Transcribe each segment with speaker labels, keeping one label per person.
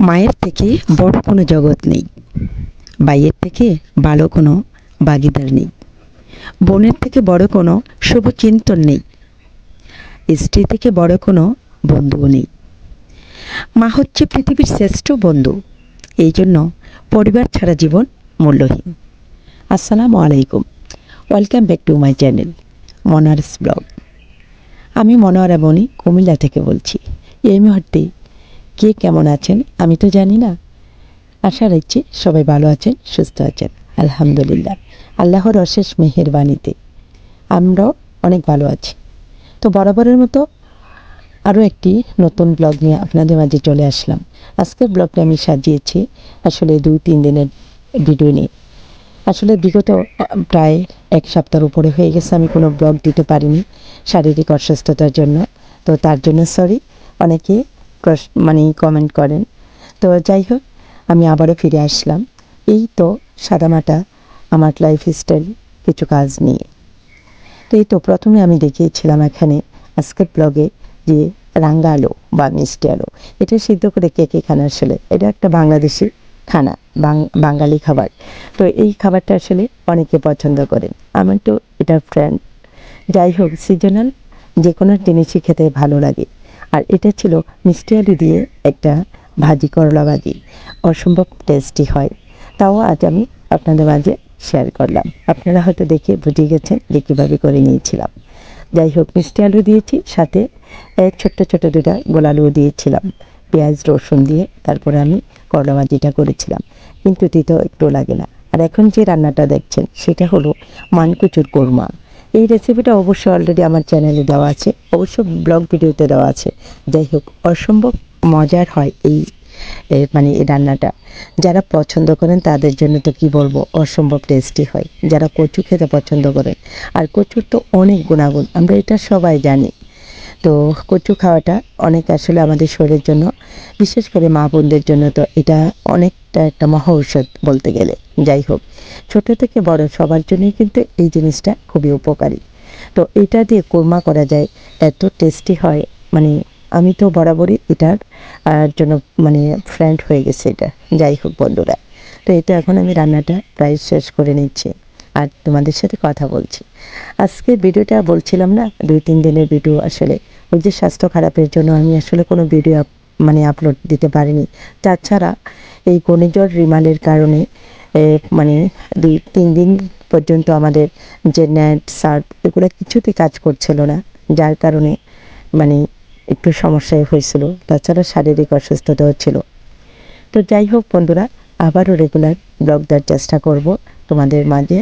Speaker 1: মায়ের থেকে বড় কোনো জগৎ নেই। বাইয়ের থেকে ভালো কোনো বাগিদার নেই। বোনের থেকে বড় কোনো শুভচিন্তন নেই। স্ত্রী থেকে বড় কোনো বন্ধুও নেই। মা হচ্ছে পৃথিবীর শ্রেষ্ঠ বন্ধু। এই জন্য পরিবার ছাড়া জীবন মূল্যহীন। আসসালামু আলাইকুম। Welcome back to my channel Monowara's vlog. আমি মনোয়ারা বনি কুমিল্লা থেকে বলছি। এই মুহূর্তে কে কেমন আছেন? আমি তো জানি না। আশা রাখছি সবাই ভালো আছেন, সুস্থ আছেন। আলহামদুলিল্লাহ। আল্লাহর অশেষ মেহেরবানিতে আমরাও অনেক ভালো আছি। তো বরাবরের মতো আরও একটি নতুন ব্লগ নিয়ে আপনাদের মাঝে চলে আসলাম। আজকের ব্লগটা আমি সাজিয়েছি আসলে দুই তিন দিনের ভিডিও নিয়ে। আসলে বিগত প্রায় এক সপ্তাহের উপরে হয়ে গেছে, আমি কোনো ব্লগ দিতে পারিনি শারীরিক অসুস্থতার জন্য। তো তার জন্য সরি অনেকে মানে কমেন্ট করেন। তো যাই হোক, আমি আবারও ফিরে আসলাম। এই তো সাদামাটা আমার লাইফ স্টাইল কিছু কাজ নিয়ে। তো এই তো প্রথমে আমি দেখিয়েছিলাম এখানে আজকের ব্লগে যে রাঙ্গা আলু বা মিষ্টি আলো। এটা সিদ্ধ করে কে কে খান আসলে? এটা একটা বাংলাদেশি খানা বাঙালি খাবার। তো এই খাবারটা আসলে অনেকে পছন্দ করেন। আমার তো এটা ফ্রেন্ড যাই হোক সিজনাল যে কোনো জিনিসই খেতে ভালো লাগে। আর এটা ছিল মিষ্টি আলু দিয়ে একটা ভাজি করলা ভাজি। অসম্ভব টেস্টি হয়। তাও আজ আমি আপনাদের মাঝে শেয়ার করলাম। আপনারা হয়তো দেখে বুঝে গেছেন যে কীভাবে করে নিয়েছিলাম। যাই হোক, মিষ্টি আলু দিয়েছি, সাথে ছোট্ট ছোট দুটা গোলালু দিয়েছিলাম। পেঁয়াজ, রসুন দিয়ে তারপরে আমি করলা ভাজিটা করেছিলাম। কিন্তু তিতো একটু লাগে না। আর এখন যে রান্নাটা দেখছেন, সেটা হলো মানকুচুর কোরমা। এই রেসিপিটা অবশ্যই অলরেডি আমার চ্যানেলে দেওয়া আছে। অবশ্য ব্লগ ভিডিওতে দেওয়া আছে। যাই হোক, অসম্ভব মজার হয় এই মানে এই রান্নাটা। যারা পছন্দ করেন তাদের জন্য তো কি বলব, অসম্ভব টেস্টি হয়। যারা কচু খেতে পছন্দ করেন। আর কচুর তো অনেক গুণাগুণ, আমরা এটা সবাই জানি। তো কচু খাওয়াটা অনেক আসলে আমাদের শরীরের জন্য, বিশেষ করে মা বোনদের জন্য তো এটা অনেকটা একটা মহা ঔষধ বলতে গেলে। যাই হোক, ছোট থেকে বড় সবার জন্যই কিন্তু এই জিনিসটা খুবই উপকারী। তো এটা দিয়ে কোরমা করা যায়, এত টেস্টি হয় মানে আমি তো বরাবরই এটার জন্য মানে ফ্রেন্ড হয়ে গেছে এটা। যাই হোক বন্ধুরা, তো এটা এখন আমি রান্নাটা প্রায় শেষ করে নিচ্ছি। আর তোমাদের সাথে কথা বলছি। আজকে ভিডিওটা বলছিলাম না, দুই, তিন দিনের ভিডিও আসলে। ওই যে স্বাস্থ্য খারাপের জন্য আমি আসলে কোনো ভিডিও মানে আপলোড দিতে পারিনি। তাছাড়া এই ঘূর্ণিঝড় রিমালের কারণে মানে দুই, তিন দিন পর্যন্ত আমাদের যে নেট সার্ভ এগুলো কিছুতেই কাজ করছিল না। যার কারণে মানে একটু সমস্যায় হয়েছিল। তাছাড়া শারীরিক অসুস্থতা হচ্ছিল তো যাই হোক বন্ধুরা, আবারও রেগুলার ব্লগ দেওয়ার চেষ্টা করব তোমাদের মাঝে।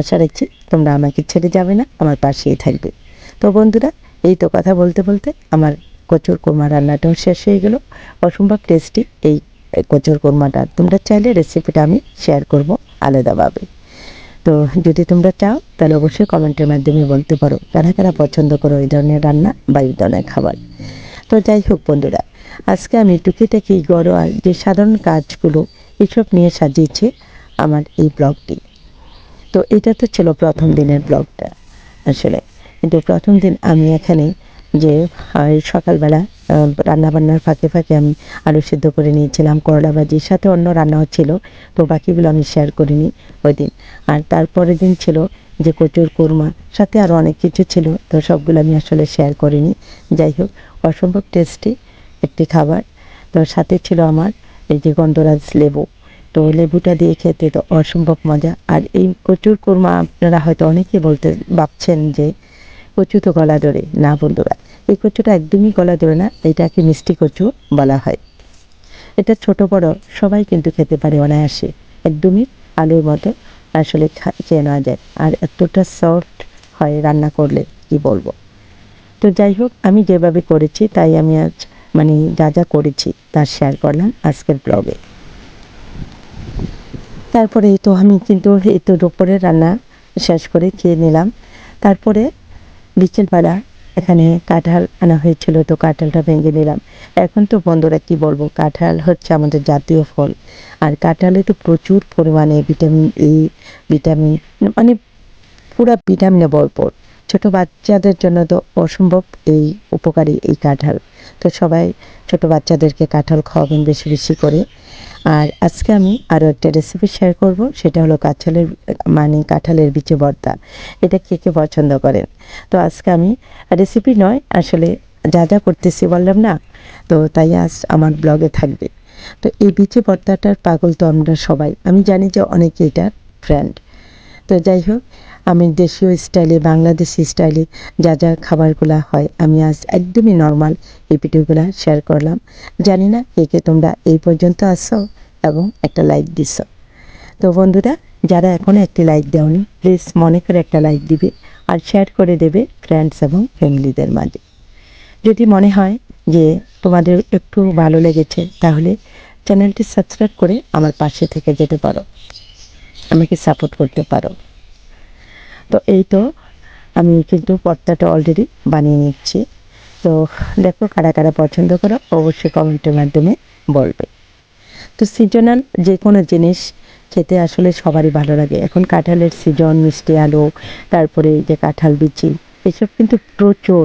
Speaker 1: আশা রাখছি তোমরা আমাকে ছেড়ে যাবে না, আমার পাশেই থাকবে। তো বন্ধুরা, এই তো কথা বলতে বলতে আমার কচুর কোরমা রান্নাটাও শেষ হয়ে গেল। অসম্ভব টেস্টি এই কচুর কোরমাটা। তোমরা চাইলে রেসিপিটা আমি শেয়ার করব আলাদাভাবে। তো যদি তোমরা চাও, তাহলে অবশ্যই কমেন্টের মাধ্যমে বলতে পারো, কারা কারা পছন্দ করো এই ধরনের রান্না বা এই ধরনের খাবার। তো যাই হোক বন্ধুরা, আজকে আমি টুকিটাকি ঘরোয়া যে সাধারণ কাজগুলো, এসব নিয়ে সাজিয়েছি আমার এই ব্লগটি। তো এটা তো ছিল প্রথম দিনের ব্লগটা আসলে। কিন্তু প্রথম দিন আমি এখানে যে সকালবেলা রান্না বান্নার ফাঁকে ফাঁকে আমি আলু সিদ্ধ করে নিয়েছিলাম, করলা ভাজির সাথে অন্য রান্নাও ছিল, তো বাকিগুলো আমি শেয়ার করিনি ওই দিন। আর তারপরের দিন ছিল যে, কচুর কোরমা, সাথে আরও অনেক কিছু ছিল, তো সবগুলো আমি আসলে শেয়ার করিনি। যাই হোক, অসম্ভব টেস্টি একটি খাবার। তো সাথে ছিল আমার এই যে গন্ধরাজ লেবু। তো লেবুটা দিয়ে খেতে তো অসম্ভব মজা। আর এই কচুর কোরমা আপনারা হয়তো অনেকে বলতে ভাবছেন যে কচু তো গলা ধরে। না বন্ধুরা, এই কচুটা একদমই গলা ধরে না, এটাকে মিষ্টি কচু বলা হয়। এটা ছোট বড়, সবাই কিন্তু খেতে পারে অনায়াসে। একদমই আলুর মতো আসলে খেয়ে নেওয়া যায়। আর এতটা সফট হয় রান্না করলে, কি বলব? তো যাই হোক, আমি যেভাবে করেছি, তাই আমি আজ মানে যা যা করেছি, তা শেয়ার করলাম আজকের ব্লগে তারপরে এই তো আমি কিন্তু এই তো দুপুরের রান্না শেষ করে খেয়ে নিলাম। তারপরে বিকেলবেলা এখানে কাঁঠাল আনা হয়েছিল, তো কাঁঠালটা ভেঙে নিলাম। এখন তো বন্ধুরা কি বলব, কাঁঠাল হচ্ছে আমাদের জাতীয় ফল। আর কাঁঠালে তো প্রচুর পরিমাণে ভিটামিন এ ভিটামিন মানে পুরা ভিটামিনে ভরপুর। ছোট বাচ্চাদের জন্য তো অসম্ভব এই উপকারী এই কাঁঠাল। তো সবাই ছোট বাচ্চাদেরকে কাঁঠাল খাওয়াবেন বেশি বেশি করে। আর আজকে আমি আরও একটা রেসিপি শেয়ার করব, সেটা হলো কাঁঠালের মানে কাঁঠালের বিচে ভর্তা। এটা কে কে পছন্দ করেন? তো আজকে আমি রেসিপি নয়, আসলে যা যা করতেছি বললাম না, তো তাই আজ আমার ব্লগে থাকবে। তো এই বিচে ভর্তাটার পাগল তো আমরা সবাই। আমি জানি যে অনেকে এটার ফ্রেন্ড তো যাই হোক আমি দেশীয় স্টাইলে, বাংলাদেশি স্টাইলে যা যা খাবারগুলো হয়, আমি আজ একদমই নর্মাল এই ভিডিওগুলো শেয়ার করলাম। জানি না কে কে তোমরা এই পর্যন্ত আসো এবং একটা লাইক দিছ। তো বন্ধুরা, যারা এখনও একটি লাইক দেওনি প্লিজ মনে করে একটা লাইক দিবে আর শেয়ার করে দেবে ফ্রেন্ডস এবং ফ্যামিলিদের মাঝে। যদি মনে হয় যে তোমাদের একটু ভালো লেগেছে, তাহলে চ্যানেলটি সাবস্ক্রাইব করে আমার পাশে থেকে যেতে পারো। আমাকে সাপোর্ট করতে পারো। তো এই তো আমি কিন্তু পর্দাটা অলরেডি বানিয়ে নিচ্ছি। তো দেখো কারা কারা পছন্দ করো, অবশ্যই কমেন্টের মাধ্যমে বলবে। তো সিজনাল যে কোনো জিনিস খেতে আসলে সবারই ভালো লাগে। এখন কাঁঠালের সিজন মিষ্টি আলু, তারপরে যে কাঁঠাল বিচি, এসব কিন্তু প্রচুর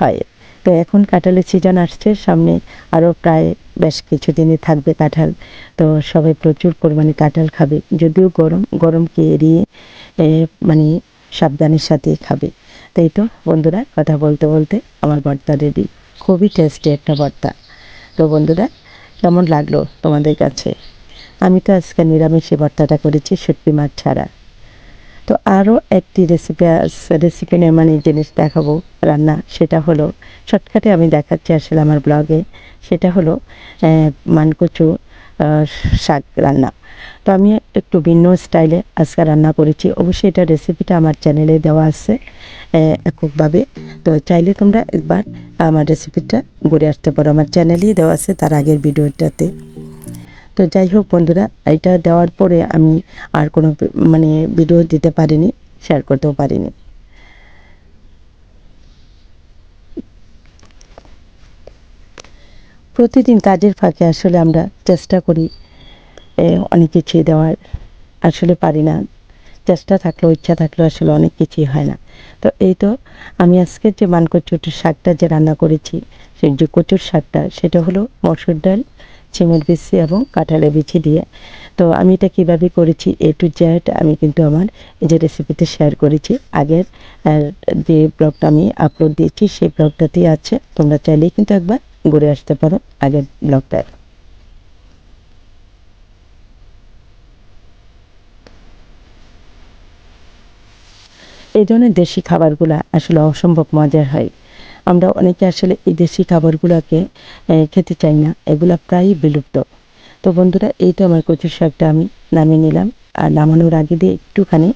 Speaker 1: হয়। তো এখন কাঁঠালের সিজন আসছে, সামনে আরও প্রায় বেশ কিছুদিনই থাকবে কাঁঠাল। তো সবাই প্রচুর পরিমাণে কাঁঠাল খাবে। যদিও গরম, গরমকে এড়িয়ে মানে সাবধানের সাথে খাবে। তাই তো, বন্ধুরা, কথা বলতে বলতে আমার ভর্তা রেডি খুবই টেস্টি একটা ভর্তা। তো বন্ধুরা, কেমন লাগল তোমাদের কাছে? আমি তো আজকে নিরামিষে ভর্তাটা করেছি, শুটকি মাছ ছাড়া। তো আরও একটি রেসিপি রেসিপি নিয়ে মানে জিনিস দেখাবো, রান্না, সেটা হলো শর্টকাটে আমি দেখাচ্ছি আসলে আমার ব্লগে সেটা হলো মানকচু শাক রান্না। তো আমি একটু ভিন্ন স্টাইলে আজকে রান্না করেছি। অবশ্যই এটা রেসিপিটা আমার চ্যানেলে দেওয়া আছে এককভাবে। তো চাইলে তোমরা একবার আমার রেসিপিটা ঘুরে আসতে পারো। আমার চ্যানেলেই দেওয়া আছে তার আগের ভিডিওটাতে। তো যাই হোক বন্ধুরা, এটা দেওয়ার পরে আমি আর কোনো মানে ভিডিও দিতে পারিনি শেয়ার করতেও পারিনি। প্রতিদিন কাজের ফাঁকে আসলে আমরা চেষ্টা করি অনেক কিছুই দেওয়ার। আসলে পারি না। চেষ্টা থাকলেও, ইচ্ছা থাকলেও আসলে অনেক কিছুই হয় না। তো এই তো আমি আজকে যে মানকচুটির শাকটা যে রান্না করেছি, সেই যে কচুর শাকটা, সেটা হলো মসুর ডাল চিমের বিচি এবং কাঁঠালের বিচি দিয়ে। তো আমি এটা কীভাবে করেছি এ টু জেড আমি কিন্তু আমার যে রেসিপিতে শেয়ার করেছি। আগের যে ব্লগটা আমি আপলোড দিয়েছি, সেই ব্লগটাতেই আছে। তোমরা চাইলেই কিন্তু একবার ঘুরে আসতে পারো আগের ব্লগটা এই ধরনের দেশি খাবারগুলো আসলে অসম্ভব মজার হয়। আমরা অনেকে আসলে এই দেশি খাবারগুলোকে খেতে চাই না, এগুলা প্রায়ই বিলুপ্ত। তো বন্ধুরা, এই তো আমার কচুর শাকটা আমি নামিয়ে নিলাম। আর নামানোর আগে দিয়ে একটুখানি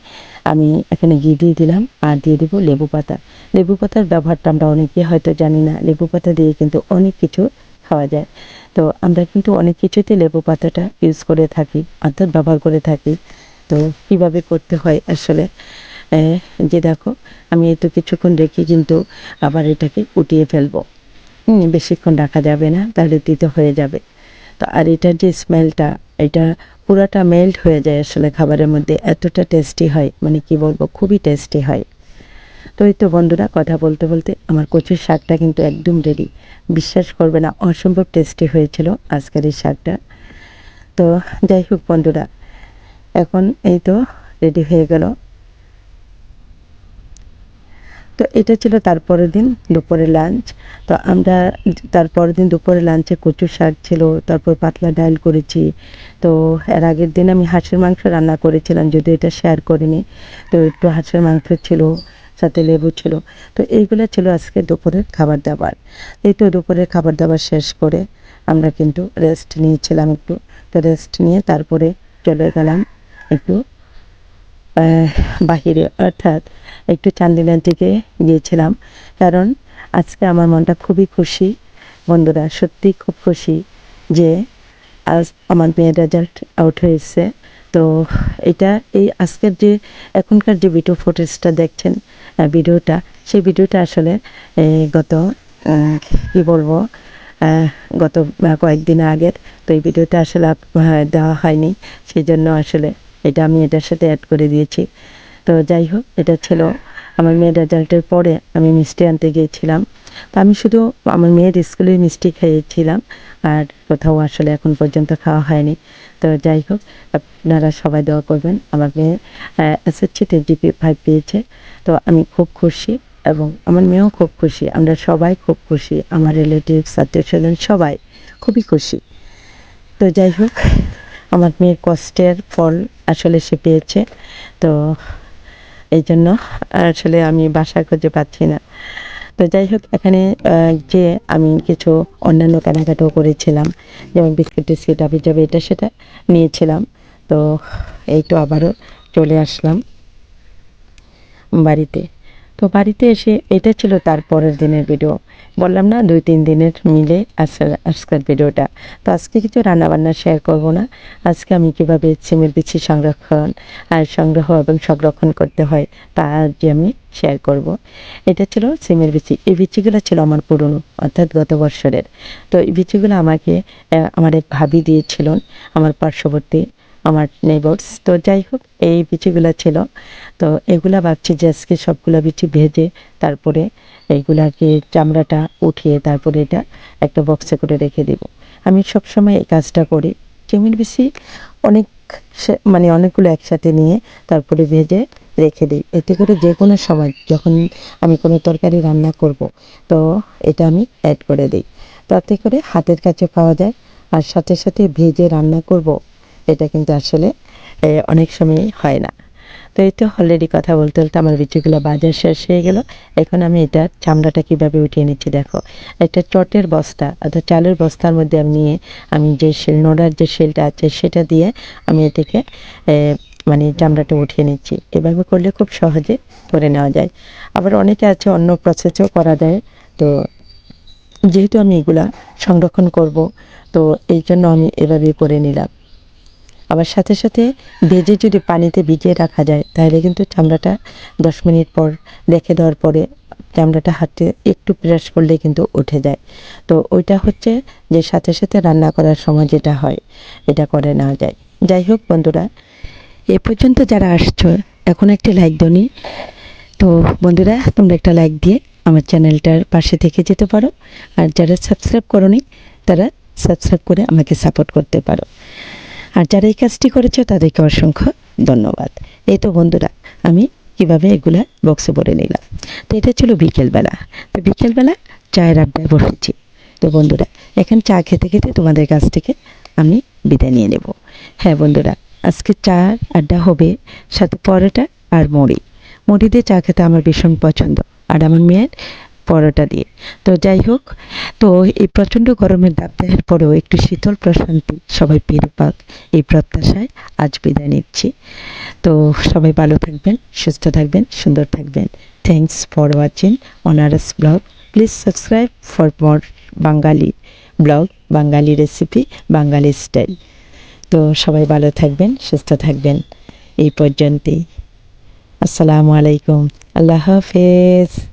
Speaker 1: আমি এখানে ঘি দিয়ে দিলাম আর দিয়ে দেবো লেবু পাতা। লেবু পাতার ব্যবহারটা আমরা অনেকে হয়তো জানি না, লেবু পাতা দিয়ে কিন্তু অনেক কিছু খাওয়া যায়। তো আমরা কিন্তু অনেক কিছুতে লেবু পাতাটা ইউজ করে থাকি অর্থাৎ ব্যবহার করে থাকি। তো কীভাবে করতে হয় আসলে? যে দেখো, আমি এই তো কিছুক্ষণ রেখে কিন্তু আবার এটাকে উঠিয়ে ফেলব। বেশিক্ষণ রাখা যাবে না, তাহলে তিতে হয়ে যাবে। তো আর এটার যে স্মেলটা, এটা পুরাটা মেল্ট হয়ে যায় আসলে খাবারের মধ্যে, এতটা টেস্টি হয় মানে কি বলব, খুবই টেস্টি হয়। তো এই তো বন্ধুরা, কথা বলতে বলতে আমার কচুর শাকটা কিন্তু একদম রেডি বিশ্বাস করবে না, অসম্ভব টেস্টি হয়েছিল আজকের এই শাকটা। তো যাই হোক বন্ধুরা, এখন এই তো রেডি হয়ে গেল। তো এটা ছিল তারপরের দিন দুপুরে লাঞ্চ তো আমরা তারপরের দিন দুপুরে লাঞ্চে কচু শাক ছিল, তারপর পাতলা ডাল করেছি। তো এর আগের দিন আমি হাঁসের মাংস রান্না করেছিলাম, যদিও এটা শেয়ার করিনি। তো একটু হাঁসের মাংস ছিল, সাথে লেবু ছিল। তো এইগুলো ছিল আজকে দুপুরের খাবার দাবার। এই তো দুপুরের খাবার দাবার শেষ করে আমরা কিন্তু রেস্ট নিয়েছিলাম একটু। তো রেস্ট নিয়ে তারপরে চলে গেলাম একটু বাহিরে, অর্থাৎ একটু চান্দিনার দিকে গিয়েছিলাম। কারণ আজকে আমার মনটা খুবই খুশি। বন্ধুরা, সত্যি খুব খুশি যে আজ আমার মেয়ের রেজাল্ট আউট হয়েছে। তো এটা এই আজকের যে এখনকার যে ভিডিও ফুটেজটা দেখছেন ভিডিওটা, সেই ভিডিওটা আসলে গত কি বলব গত কয়েকদিন আগের, তো এই ভিডিওটা আসলে দেওয়া হয়নি। সেই জন্য আসলে এটা আমি এটার সাথে অ্যাড করে দিয়েছি। তো যাই হোক, এটা ছিল আমার মেয়ের রেজাল্টের পরে আমি মিষ্টি আনতে গিয়েছিলাম। তো আমি শুধু আমার মেয়ের স্কুলের মিষ্টি খেয়েছিলাম আর কোথাও আসলে এখন পর্যন্ত খাওয়া হয়নি। তো যাই হোক, আপনারা সবাই দোয়া করবেন, আমার মেয়ে এসএসসিতে জিপি ফাইভ পেয়েছে। তো আমি খুব খুশি এবং আমার মেয়েও খুব খুশি, আমরা সবাই খুব খুশি, আমার রিলেটিভস আত্মীয় স্বজন সবাই খুবই খুশি। তো যাই হোক আমার মেয়ের কষ্টের ফল আসলে সে পেয়েছে। তো এই জন্য আসলে আমি বাসা খুঁজে পাচ্ছি না। তো যাই হোক, এখানে যে আমি কিছু অন্যান্য কেনাকাটাও করেছিলাম। যেমন বিস্কুট, টিস্কুট আবি যাবে এটা সেটা নিয়েছিলাম। তো এই তো আবারও চলে আসলাম বাড়িতে। তো বাড়িতে এসে এটা ছিল তার পরের দিনের ভিডিও বললাম, না, দুই, তিন দিনের মিলে আজকে, আজকের ভিডিওটা তো আজকে কিছু রান্নাবান্না শেয়ার করব না। আজকে আমি কীভাবে সিমের বিচি সংরক্ষণ আর সংগ্রহ এবং সংরক্ষণ করতে হয়, তা আজকে আমি শেয়ার করব। এটা ছিল সিমের বিচি। এই বিচিগুলো ছিল আমার পুরনো, অর্থাৎ গত বছরের তো এই বিচিগুলো আমাকে আমার এক ভাবি দিয়েছিলেন, আমার পার্শ্ববর্তী আমার নেইবার্স তো যাই হোক এই বিচিগুলো ছিল। তো এগুলা ভাবছি যে আজকে সবগুলো বিচি ভেজে তারপরে এইগুলাকে চামড়াটা উঠিয়ে তারপরে এটা একটা বক্সে করে রেখে দেব। আমি সব সময় এই কাজটা করি। চিমির বিচি অনেক মানে অনেকগুলো একসাথে নিয়ে তারপরে ভেজে রেখে দিই। এতে করে যে কোনো সময় যখন আমি কোনো তরকারি রান্না করব, তো এটা আমি অ্যাড করে দিই। তাতে করে হাতের কাছে পাওয়া যায়। আর সাথে সাথে ভেজে রান্না করব এটা কিন্তু আসলে অনেক সময় হয় না। তো এই তো অলরেডি কথা বলতে বলতে আমার বিচিগুলো বাজার শেষ হয়ে গেল। এখন আমি এটা চামড়াটা কীভাবে উঠিয়ে নিচ্ছি দেখো। একটা চটের বস্তা অর্থাৎ চালের বস্তার মধ্যে আমি নিয়ে আমি যে শিল নোড়ার যে শিলটা আছে সেটা দিয়ে আমি এটাকে মানে চামড়াটা উঠিয়ে নিচ্ছি। এভাবে করলে খুব সহজে করে নেওয়া যায়। আবার অনেকে আছে অন্য প্রসেসেও করা যায়। তো যেহেতু আমি এগুলা সংরক্ষণ করব, তো এই জন্য আমি এভাবে করে নিলাম। আবার সাথে সাথে ভেজে যদি পানিতে ভিজিয়ে রাখা যায়, তাহলে কিন্তু চামড়াটা দশ মিনিট পর রেখে দেওয়ার পরে চামড়াটা হাতে একটু প্রেস করলে কিন্তু উঠে যায়। তো ওইটা হচ্ছে যে সাথে সাথে রান্না করার সময় যেটা হয়, এটা করে নেওয়া যায়। যাই হোক বন্ধুরা, এ পর্যন্ত যারা আসছো, এখন একটি লাইক দনি তো বন্ধুরা, তোমরা একটা লাইক দিয়ে আমার চ্যানেলটার পাশে থেকে যেতে পারো। আর যারা সাবস্ক্রাইব করনি, তারা সাবস্ক্রাইব করে আমাকে সাপোর্ট করতে পারো। আর যারা এই কাজটি করেছে, তাদেরকে অসংখ্য ধন্যবাদ। এই তো বন্ধুরা, আমি কীভাবে এগুলা বক্সে ভরে নিলাম? তো এটা ছিল বিকেলবেলা। তো বিকেলবেলা চায়ের আড্ডায় বসেছি। তো বন্ধুরা, এখন চা খেতে খেতে তোমাদের কাছ থেকে আমি বিদায় নিয়ে নেব। হ্যাঁ বন্ধুরা, আজকে চা আড্ডা হবে, সাথে পরোটা আর মুড়ি। মুড়ি দিয়ে চা খেতে আমার ভীষণ পছন্দ। আর আমার মেয়ের পরোটা দিয়ে। তো যাই হোক, তো এই প্রচণ্ড গরমের দাবদাহের পরেও একটু শীতল প্রশান্তি সবাই পেয়ে পাক এই প্রত্যাশায় আজ বিদায় নিচ্ছি। তো সবাই ভালো থাকবেন, সুস্থ থাকবেন, সুন্দর থাকবেন। Thanks for watching অনারস vlog please subscribe for more Bengali vlog Bengali recipe Bengali style তো সবাই ভালো থাকবেন, সুস্থ থাকবেন। এই পর্যন্তই। আসসালামু আলাইকুম। আল্লাহ হাফেজ।